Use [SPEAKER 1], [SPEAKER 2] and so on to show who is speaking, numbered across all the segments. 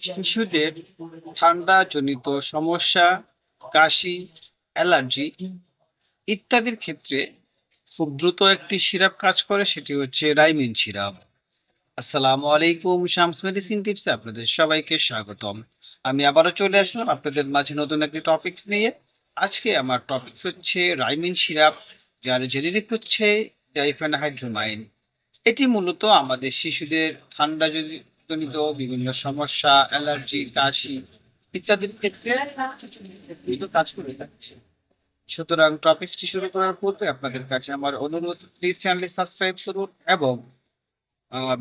[SPEAKER 1] শিশুদের ঠান্ডাজনিত সমস্যা, কাশি, অ্যালার্জি ইত্যাদির ক্ষেত্রে খুব দ্রুত একটি সিরাপ কাজ করে, সেটি হচ্ছে রাইমিন সিরাপ। আসসালামু আলাইকুম, শামস মেডিসিন টিপসে আপনাদের সবাইকে স্বাগতম। আমি আবারও চলে আসলাম আপনাদের মাঝে নতুন একটি টপিকস নিয়ে। আজকে আমার টপিকস হচ্ছে রাইমিন সিরাপ, যার জেনেরিক হচ্ছে ডাইফেনহাইড্রোমাইন। এটি মূলত আমাদের শিশুদের ঠান্ডা জনিত বিভিন্ন সমস্যা, অ্যালার্জি, কাশি ইত্যাদির ক্ষেত্রে কাজ করে থাকে সুতরাং টপিকটি শুরু করার পূর্বে আপনাদের কাছে আমার অনুরোধ প্লিজ চ্যানেলটি সাবস্ক্রাইব করুন এবং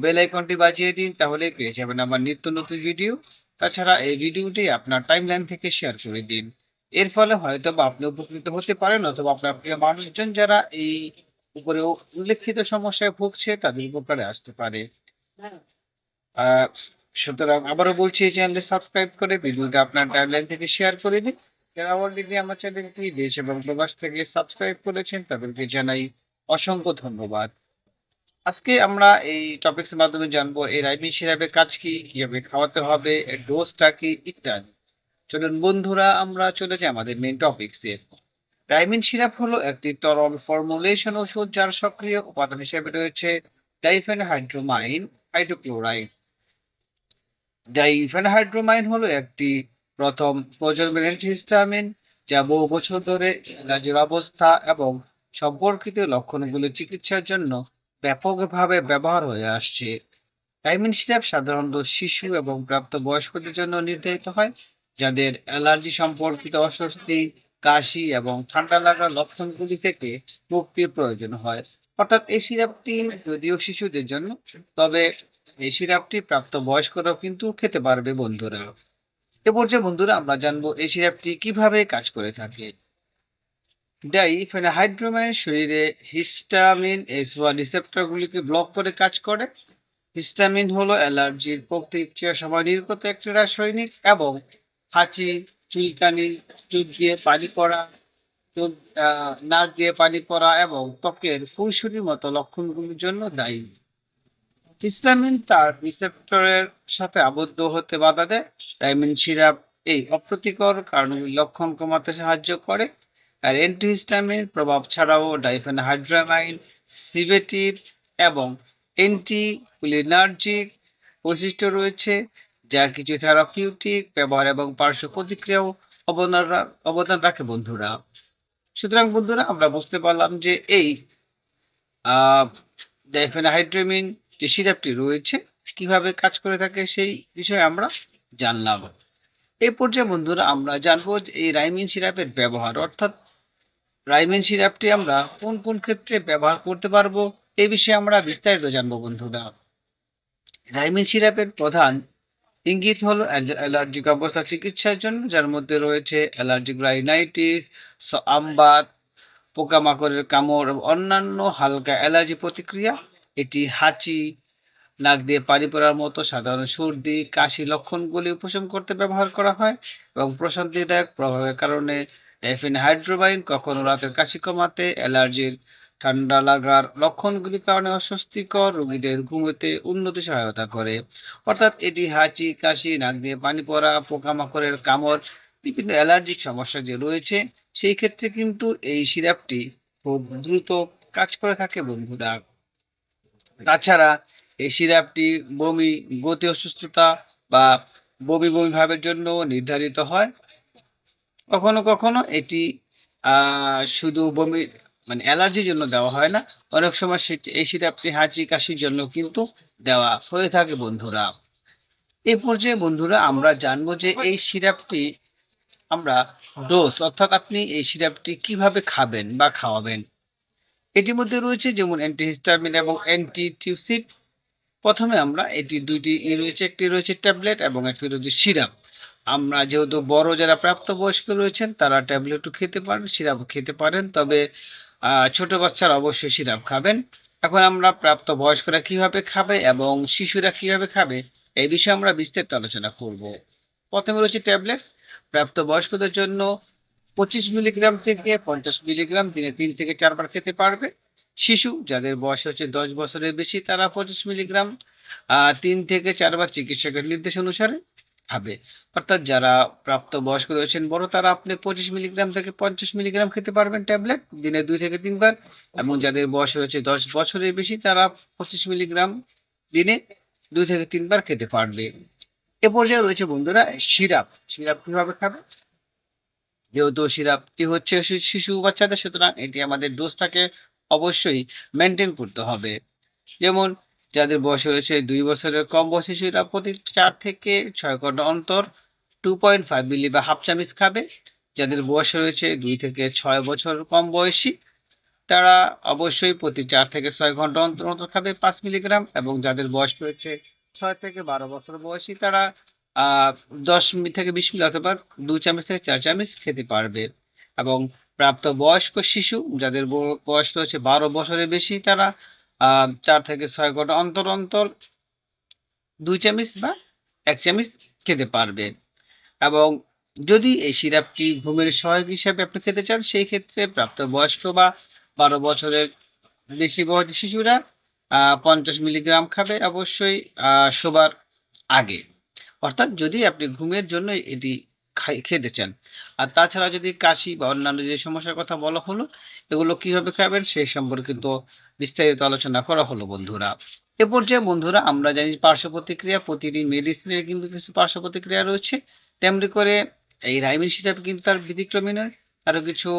[SPEAKER 1] বেল আইকনটি বাজিয়ে দিন তাহলে পেয়ে যাবেন আমার নিত্য নতুন ভিডিও তাছাড়া এই ভিডিওটি আপনার টাইমলাইন থেকে শেয়ার করে দিন। এর ফলে হয়তো বা আপনি উপকৃত হতে পারেন অথবা আপনার প্রিয় মানুষজন যারা এই উপরে উল্লেখিত সমস্যায় ভুগছে, তাদের উপকারে আসতে পারে। সুতরাং আবারও বলছি এই চ্যানেলটি সাবস্ক্রাইব করে ভিডিওটা আপনার টাইমলাইন থেকে শেয়ার করে দিন। যারা অলরেডি আমার চ্যানেলটি দেশ এবং প্রবাস থেকে সাবস্ক্রাইব করেছেন, তাদেরকে জানাই অসংখ্য ধন্যবাদ। আজকে আমরা এই টপিকসের মাধ্যমে জানব এই রাইমিন সিরাপের কাজ কি, কীভাবে খাওয়াতে হবে ডোজটা কি, ইত্যাদি। চলুন বন্ধুরা, আমরা চলে যাই আমাদের মেন টপিকসে রাইমিন সিরাপ হলো একটি তরল ফর্মুলেশন ওষুধ যার সক্রিয় উপাদান হিসেবে রয়েছে ডাইফেন হাইড্রোমাইন হাইড্রোক্লোরাইড ডাইফেনহাইড্রোমাইন হলো একটি প্রথম প্রজন্মের অ্যান্টিহিস্টামিন যা বহু বছর ধরে অ্যালার্জির অবস্থা এবং সম্পর্কিত লক্ষণগুলি চিকিৎসার জন্য ব্যাপকভাবে ব্যবহার হয়ে আসছে। থাইমিন সিরাপ সাধারণত শিশু এবং প্রাপ্তবয়স্কদের জন্য নির্ধারিত হয়, যাদের অ্যালার্জি সম্পর্কিত অস্বস্তি, কাশি এবং ঠান্ডা লাগার লক্ষণগুলি থেকে মুক্তির প্রয়োজন হয়। অর্থাৎ এই সিরাপটি যদিও শিশুদের জন্য, তবে এই সিরাপটি প্রাপ্তবয়স্করাও কিন্তু খেতে পারবে বন্ধুরা। এ পর্যায়ে বন্ধুরা আমরা জানব এই সিরাপটি কীভাবে কাজ করে থাকে। ডাইফেনহাইড্রোমাইন শরীরে হিস্টামিন এস ওয়ান রিসেপ্টরগুলিকে ব্লক করে কাজ করে। হিস্টামিন হলো অ্যালার্জির প্রতিক্রিয়া সময় নির্গত একটি রাসায়নিক এবং হাঁচি চুলকানি চোখ দিয়ে পানি পড়া আহ, নাক দিয়ে পানি পড়া এবং ত্বকের ফুলসুরির মতো লক্ষণগুলির জন্য দায়ী। হিস্টামিন তার রিসেপ্টরের সাথে আবদ্ধ হতে বাধা দেয়। রাইমিন সিরাপ এই অপ্রতিকর কারণগুলির লক্ষণ কমাতে সাহায্য করে। আর অ্যান্টিহিস্টামিন প্রভাব ছাড়াও ডাইফেনহাইড্রামাইন সিভেটিভ এবং অ্যান্টিকুলিনার্জিক বৈশিষ্ট্য রয়েছে, যা কিছু থেরাপিউটিক ব্যবহার এবং পার্শ্ব প্রতিক্রিয়াও অবদান অবদান রাখে বন্ধুরা। সুতরাং বন্ধুরা, আমরা বুঝতে পারলাম যে এই ডাইফেনহাইড্রামিন যে সিরাপটি রয়েছে, কীভাবে কাজ করে থাকে সেই বিষয়ে আমরা জানলাম। এই পর্যায়ে বন্ধুরা আমরা জানব যে এই রাইমিন সিরাপের ব্যবহার, অর্থাৎ রাইমিন সিরাপটি আমরা কোন কোন ক্ষেত্রে ব্যবহার করতে পারব, এই বিষয়ে আমরা বিস্তারিত জানব বন্ধুরা। রাইমিন সিরাপের প্রধান ইঙ্গিত হলো অ্যালার্জিক অবস্থা চিকিৎসার জন্য, যার মধ্যে রয়েছে অ্যালার্জিক রাইনাইটিস আমবাত, পোকামাকড়ের কামড় অন্যান্য হালকা অ্যালার্জি প্রতিক্রিয়া এটি হাঁচি, নাক দিয়ে পানি পড়ার মতো সাধারণ সর্দি, কাশি লক্ষণগুলি উপশম করতে ব্যবহার করা হয় এবং প্রশান্তিদায়ক প্রভাবের কারণে হাইড্রোবাইন কখনো রাতের কাশি কমাতে, অ্যালার্জির ঠান্ডা লাগার লক্ষণগুলির কারণে অস্বস্তিকর রোগীদের ঘুমোতে উন্নতি সহায়তা করে। অর্থাৎ এটি হাঁচি, কাশি, নাক দিয়ে পানি পড়া, পোকামাকড়ের কামড়, বিভিন্ন অ্যালার্জিক সমস্যা যে রয়েছে, সেই ক্ষেত্রে কিন্তু এই সিরাপটি খুব দ্রুত কাজ করে থাকে বন্ধুরা। তাছাড়া এই সিরাপটি বমি, গতি অসুস্থতা বা বমি বমি ভাবের জন্য নির্ধারিত হয়। কখনো কখনো এটি শুধু বমি মানে অ্যালার্জির জন্য দেওয়া হয় না। অনেক সময় সেটি, এই সিরাপটি হাঁচি, কাশির জন্য কিন্তু দেওয়া হয়ে থাকে বন্ধুরা। এই পর্যায়ে বন্ধুরা আমরা জানব যে এই সিরাপটি আমরা ডোজ, অর্থাৎ আপনি এই সিরাপটি কীভাবে খাবেন বা খাওয়াবেন। এটির মধ্যে রয়েছে যেমন অ্যান্টিহিস্টামিন এবং অ্যান্টি টিউসিড প্রথমে আমরা এটি দুইটি রয়েছে, একটি রয়েছে ট্যাবলেট এবং একটি রয়েছে সিরাপ। আমরা যেহেতু বড় যারা প্রাপ্তবয়স্ক রয়েছেন, তারা ট্যাবলেটও খেতে পারেন, সিরাপও খেতে পারেন, তবে ছোট বাচ্চারা অবশ্যই সিরাপ খাবেন। এখন আমরা প্রাপ্তবয়স্করা কীভাবে খাবে এবং শিশুরা কীভাবে খাবে, এই বিষয়ে আমরা বিস্তারিত আলোচনা করব। প্রথমে রয়েছে ট্যাবলেট। প্রাপ্তবয়স্কদের জন্য পঁচিশ মিলিগ্রাম থেকে পঞ্চাশ মিলিগ্রাম দিনে তিন থেকে চারবার খেতে পারবে। শিশু যাদের বয়স হচ্ছে দশ বছরের বেশি, তারা পঁচিশ মিলিগ্রাম তিন থেকে চারবার চিকিৎসকের নির্দেশ অনুসারে খাবে। অর্থাৎ যারা প্রাপ্ত বয়স্ক রয়েছেন বড়, তারা আপনি পঁচিশ মিলিগ্রাম থেকে পঞ্চাশ মিলিগ্রাম খেতে পারবেন ট্যাবলেট দিনে দুই থেকে তিনবার। এবং যাদের বয়স রয়েছে দশ বছরের বেশি, তারা পঁচিশ মিলিগ্রাম দিনে দুই থেকে তিনবার খেতে পারবে। এ পর্যায়ে রয়েছে বন্ধুরা, সিরাপ। সিরাপ কীভাবে খাবে? যেহেতু সিরাপটি হচ্ছে শিশু বাচ্চাদের, সুতরাং এটি আমাদের ডোজটাকে অবশ্যই মেনটেন করতে হবে। যেমন, যাদের বয়স হয়েছে দুই বছরের কম বয়সী শিশুরা প্রতি চার থেকে ছয় ঘণ্টা অন্তর টু পয়েন্ট ফাইভ মিলি বা হাফ চামিচ খাবে। যাদের বয়স রয়েছে দুই থেকে ছয় বছর কম বয়সী, তারা অবশ্যই প্রতি চার থেকে ছয় ঘণ্টা অন্তর অন্তর খাবে পাঁচ মিলিগ্রাম এবং যাদের বয়স রয়েছে ছয় থেকে বারো বছর বয়সী, তারা দশ মি- থেকে বিশ মিনিট অথবা দু চামচ থেকে চার চামচ খেতে পারবে। এবং প্রাপ্ত বয়স্ক শিশু, যাদের বয়স রয়েছে বারো বছরের বেশি, তারা চার থেকে ছয় ঘণ্টা অন্তর অন্তর দুই চামচ বা এক চামচ খেতে পারবে। এবং যদি এই সিরাপটি ঘুমের সহায়ক হিসাবে আপনি খেতে চান, সেই ক্ষেত্রে প্রাপ্তবয়স্ক বা বারো বছরের বেশি বয়সী শিশুরা পঞ্চাশ মিলিগ্রাম খাবে অবশ্যই শোবার আগে। অর্থাৎ যদি আপনি ঘুমের জন্য এটি খেতে চান। আর তাছাড়া যদি কাশি বা অন্যান্য যে সমস্যার কথা বলা হলো, এগুলো কীভাবে খাবেন সেই সম্পর্কে সম্পর্কিত বিস্তারিত আলোচনা করা হলো বন্ধুরা। এ পর্যায়ে বন্ধুরা আমরা জানি পার্শ্ব প্রতিক্রিয়া প্রতিটি মেডিসিনের কিন্তু কিছু পার্শ্ব প্রতিক্রিয়া রয়েছে। তেমনি করে এই রাইমিন সিরাপ কিন্তু তার ব্যতিক্রমী নয় আরও কিছু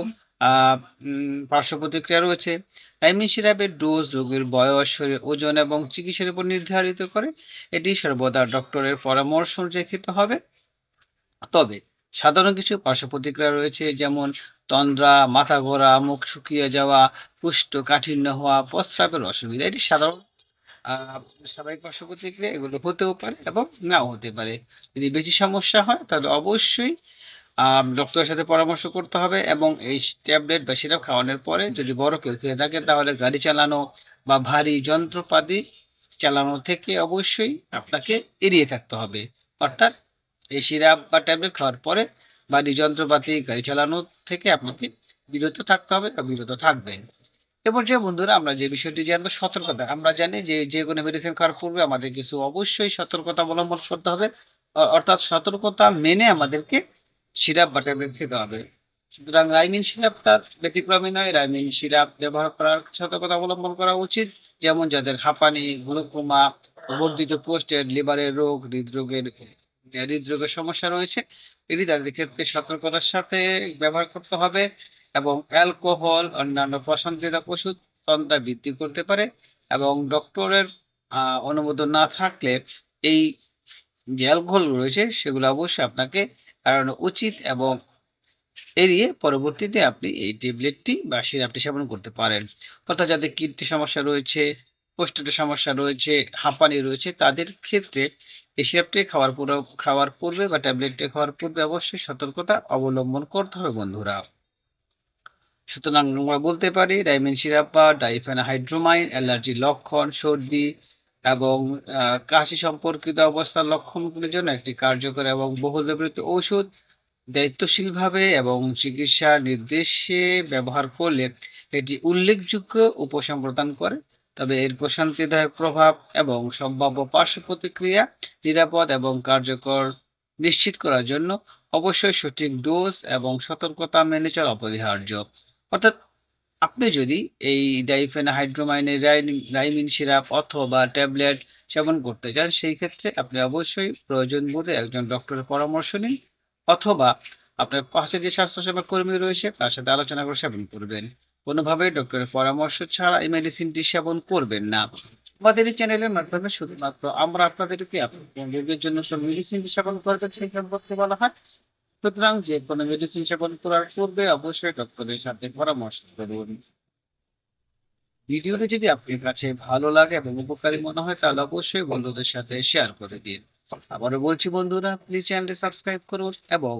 [SPEAKER 1] পার্শ্ব প্রতিক্রিয়া রয়েছে। রাইমিন সিরাপের ডোজ রোগীর বয়স, ওজন এবং চিকিৎসার উপর নির্ধারিত করে এটি সর্বদা ডক্টরের পরামর্শ অনুযায়ী খেতে হবে। তবে সাধারণ কিছু পার্শ্ব প্রতিক্রিয়া রয়েছে, যেমন তন্দ্রা, মাথা ঘোরা, মুখ শুকিয়ে যাওয়া, পুষ্ট কাঠিন্য হওয়া, প্রস্রাবের অসুবিধা। এটি সাধারণ স্বাভাবিক পার্শ্ব প্রতিক্রিয়া, এগুলো হতেও পারে এবং নাও হতে পারে। যদি বেশি সমস্যা হয়, তাহলে অবশ্যই ডক্টরের সাথে পরামর্শ করতে হবে এবং এই ট্যাবলেট বা সিরাপ খাওয়ানোর পরে যদি বড় কেউ খেয়ে থাকে, তাহলে গাড়ি চালানো বা ভারী যন্ত্রপাতি চালানো থেকে অবশ্যই আপনাকে এড়িয়ে থাকতে হবে। অর্থাৎ এই সিরাপ বা ট্যাবলেট খাওয়ার পরে ভারী যন্ত্রপাতি, গাড়ি চালানো থেকে আপনাকে বিরত থাকতে হবে বা বিরত থাকবেন। এবার যে বন্ধুরা, আমরা যে বিষয়টি জানব সতর্কতা। আমরা জানি যে যে কোনো মেডিসিন খাওয়ার পূর্বে আমাদের কিছু অবশ্যই সতর্কতা অবলম্বন করতে হবে। অর্থাৎ সতর্কতা মেনে আমাদেরকে সিরাপ বা ট্যাবলেট খেতে হবে। সুতরাং রাইমিন সিরাপ তার ব্যতিক্রমী নয়। রাইমিন সিরাপ ব্যবহার করার সতর্কতা অবলম্বন করা উচিত। যেমন যাদের হাঁপানি, গ্লুকোমা, বর্ধিত পোস্টের লিভারের রোগ, হৃদরোগের হৃদরোগের সমস্যা রয়েছে, এটি তাদের ক্ষেত্রে সতর্কতার সাথে ব্যবহার করতে হবে এবং অ্যালকোহল, অন্যান্য প্রশান্তিদায়ক ওষুধ তন্দ্রা বৃদ্ধি করতে পারে এবং ডক্টরের অনুমোদন না থাকলে এই যে অ্যালকোহল রয়েছে, সেগুলো অবশ্যই আপনাকে এড়ানো উচিত এবং এড়িয়ে পরবর্তীতে আপনি এই ট্যাবলেটটি বা সিরাপটি সেবন করতে পারেন। অর্থাৎ যাদের কিডনি সমস্যা রয়েছে প্রস্টেটের সমস্যা রয়েছে, হাঁপানি রয়েছে, তাদের ক্ষেত্রে এই সিরাপটি খাওয়ার পূর্বে খাওয়ার পূর্বে বা ট্যাবলেটটি খাওয়ার পূর্বে অবশ্যই সতর্কতা অবলম্বন করতে হবে বন্ধুরা। সুতরাং আমরা বলতে পারি ডাইমেন সিরাপ বা ডাইফেনহাইড্রোমাইন, অ্যালার্জি লক্ষণ, সর্দি এবং কাশি সম্পর্কিত অবস্থার লক্ষণগুলির জন্য একটি কার্যকর এবং বহুল ব্যবহৃত ঔষধ দায়িত্বশীলভাবে এবং চিকিৎসা নির্দেশে ব্যবহার করলে এটি উল্লেখযোগ্য উপশম প্রদান করে। তবে এর প্রশান্তিদায়ক প্রভাব এবং সম্ভাব্য পার্শ্ব প্রতিক্রিয়া নিরাপদ এবং কার্যকর নিশ্চিত করার জন্য অবশ্যই সঠিক ডোজ এবং সতর্কতা মেনে চলা অপরিহার্য। অর্থাৎ আপনি যদি এই ডাইফেনহাইড্রোমাইনের রাইমিন সিরাপ অথবা ট্যাবলেট সেবন করতে চান, সেই ক্ষেত্রে আপনি অবশ্যই প্রয়োজন বোধে একজন ডক্টরের পরামর্শ নিন অথবা আপনার পাশে যে স্বাস্থ্যসেবা কর্মী রয়েছে, তার সাথে আলোচনা করে সেবন করবেন। কোনোভাবে ডক্টরের পরামর্শ ছাড়া এই মেডিসিনটি সেবন করবেন না। আমাদের এই চ্যানেলের মাধ্যমে শুধুমাত্র আমরা আপনাদেরকে আপনার রোগের জন্য মেডিসিন সেবন করবেন, সেই সম্পর্কে বলা হয় সুতরাং যে কোনো মেডিসিন সেবন করার পূর্বে অবশ্যই ডক্টরের সাথে পরামর্শ করুন। ভিডিওটি যদি আপনার কাছে ভালো লাগে এবং উপকারী মনে হয়, তাহলে অবশ্যই বন্ধুদের সাথে শেয়ার করে দিন। আবারও বলছি বন্ধুরা প্লিজ চ্যানেলটি সাবস্ক্রাইব করুন এবং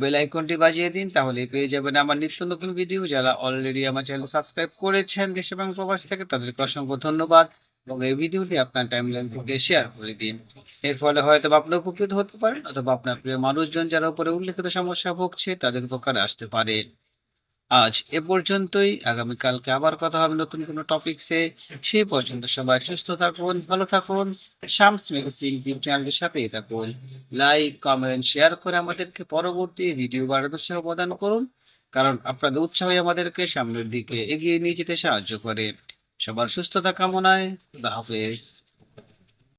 [SPEAKER 1] বেল আইকনটি বাজিয়ে দিন তাহলে পেয়ে যাবেন আমার নিত্য নতুন ভিডিও যারা অলরেডি আমার চ্যানেল সাবস্ক্রাইব করেছেন, দেশ এবং প্রবাস থেকে, তাদেরকে অসংখ্য ধন্যবাদ। এবং এই ভিডিওটি আপনার টাইমলাইন থেকে শেয়ার করে দিন। এর ফলে হয়তো আপনি উপকৃত হতে পারেন অথবা আপনার প্রিয় মানুষজন যারা উপরে উল্লেখিত সমস্যা ভুগছে, তাদের উপকারে আসতে পারে। আজ এ পর্যন্তই। আগামীকালকে আবার কথা হবে নতুন কোনো টপিকসে সেই পর্যন্ত সবাই সুস্থ থাকুন, ভালো থাকুন শামস মেডিসিন টিম চ্যানেলের সাথেই থাকুন। লাইক কমেন্ট শেয়ার করে আমাদেরকে পরবর্তী ভিডিও বাড়াতে উৎসাহ প্রদান করুন। কারণ আপনাদের উৎসাহই আমাদেরকে সামনের দিকে এগিয়ে নিয়ে যেতে সাহায্য করে। সবার সুস্থতা কামনায় হাফেজ।